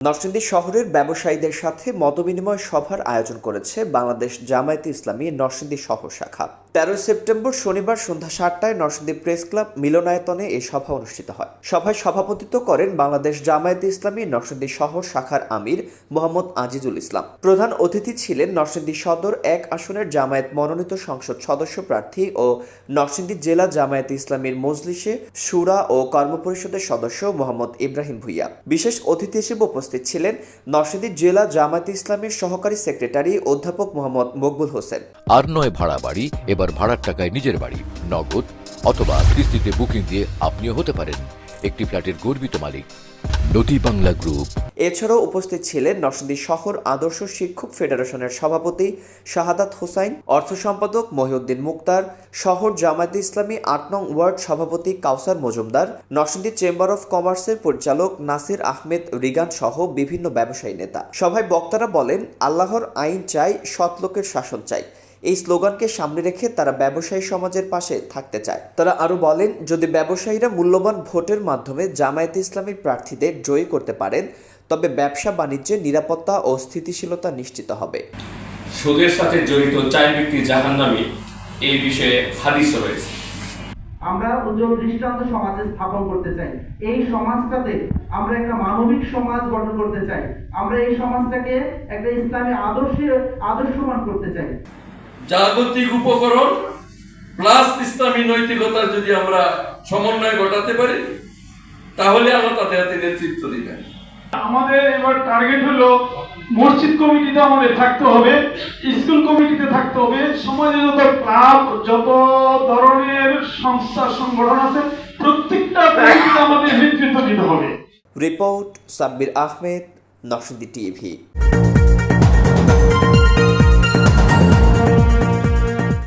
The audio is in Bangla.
নরসিংদী শহরের ব্যবসায়ীদের সাথে মতবিনিময় সভার আয়োজন করেছে বাংলাদেশ জামায়াতে ইসলামী নরসিংদী শহর শাখা। তেরোই সেপ্টেম্বর শনিবার সন্ধ্যা সাতটায় নরসিংদী প্রেস ক্লাব মিলনায়তনে এই সভা অনুষ্ঠিত হয়। সভায় সভাপতিত্ব করেন বাংলাদেশ জামায়াতে ইসলামী নরসিংদী শহর শাখার আমির মোহাম্মদ আজিজুল ইসলাম। প্রধান অতিথি ছিলেন নরসিংদী সদর এক আসনের জামায়াত মনোনীত সংসদ সদস্য প্রার্থী ও নরসিংদী জেলা জামায়াতে ইসলামীর মজলিসে সুরা ও কর্মপরিষদের সদস্য মোহাম্মদ ইব্রাহিম ভুইয়া। বিশেষ অতিথি হিসেবে উপস্থিত ছিলেন নরসিংদী জেলা জামায়াতে ইসলামীর সহকারী সেক্রেটারি অধ্যাপক মোহাম্মদ মকবুল হোসেন। আর নয় ভাড়া বাড়ি এবার ভাড়ার টাকায় নিজের বাড়ি, নগদ অথবা কিস্তিতে বুকিং দিয়ে আপনিও হতে পারেন একটি ফ্ল্যাটের গর্বিত মালিক। নদী বাংলা গ্রুপ। এছাড়াও উপস্থিত ছিলেন নরসিংদী শহর আদর্শ শিক্ষক ফেডারেশনের সভাপতি শাহাদাত হোসাইন, অর্থ সম্পাদক মহিউদ্দিন মুক্তার, শহর জামায়াতে ইসলামী আট নং ওয়ার্ড সভাপতি কাউসার মজুমদার, নরসিংদী চেম্বার অফ কমার্সের পরিচালক নাসির আহমেদ রিগান সহ বিভিন্ন ব্যবসায়ী নেতা। সভায় বক্তারা বলেন, আল্লাহর আইন চাই সৎ লোকের শাসন চাই। এই স্লোগানকে সামনে রেখে তারা ব্যবসায়ী সমাজের পাশে থাকতে চায়। তারা আরও বলেন যদি ব্যবসায়ীরা মূল্যবান ভোটের মাধ্যমে জামায়াতে ইসলামী প্রার্থীদের জয়ী করতে পারেন তবে ব্যবসা বাণিজ্যে নিরাপত্তা ও স্থিতিশীলতা নিশ্চিত হবে। সুদের সাথে জড়িত চার ব্যক্তি জাহান্নামী এই বিষয়ে হাদিস রয়েছে। আমরা উজ্জ্বল দৃষ্টান্ত সমাজে স্থাপন করতে চাই। এই সমাজটাতে আমরা একটা মানবিক সমাজ গঠন করতে চাই। আমরা এই সমাজটাকে একটা ইসলামী আদর্শে আদর্শমান করতে চাই। জাগতিক উপকরণ প্লাস ইসলামী নৈতিকতার যদি আমরা সমন্বয় ঘটাতে পারি তাহলে আল্লাহ তাদের হাতে নেতৃত্ব দিবেন। আমাদের এবার টার্গেট হলো মসজিদ কমিটিতে আমাদের থাকতে হবে স্কুল কমিটিতে থাকতে হবে সমাজে যত ক্লাব যত ধরনের সংস্থা সংগঠন আছে প্রত্যেকটা কমিটিতে আমাদের নেতৃত্ব দিতে হবে। Report Sabbir Ahmed Narsingdi TV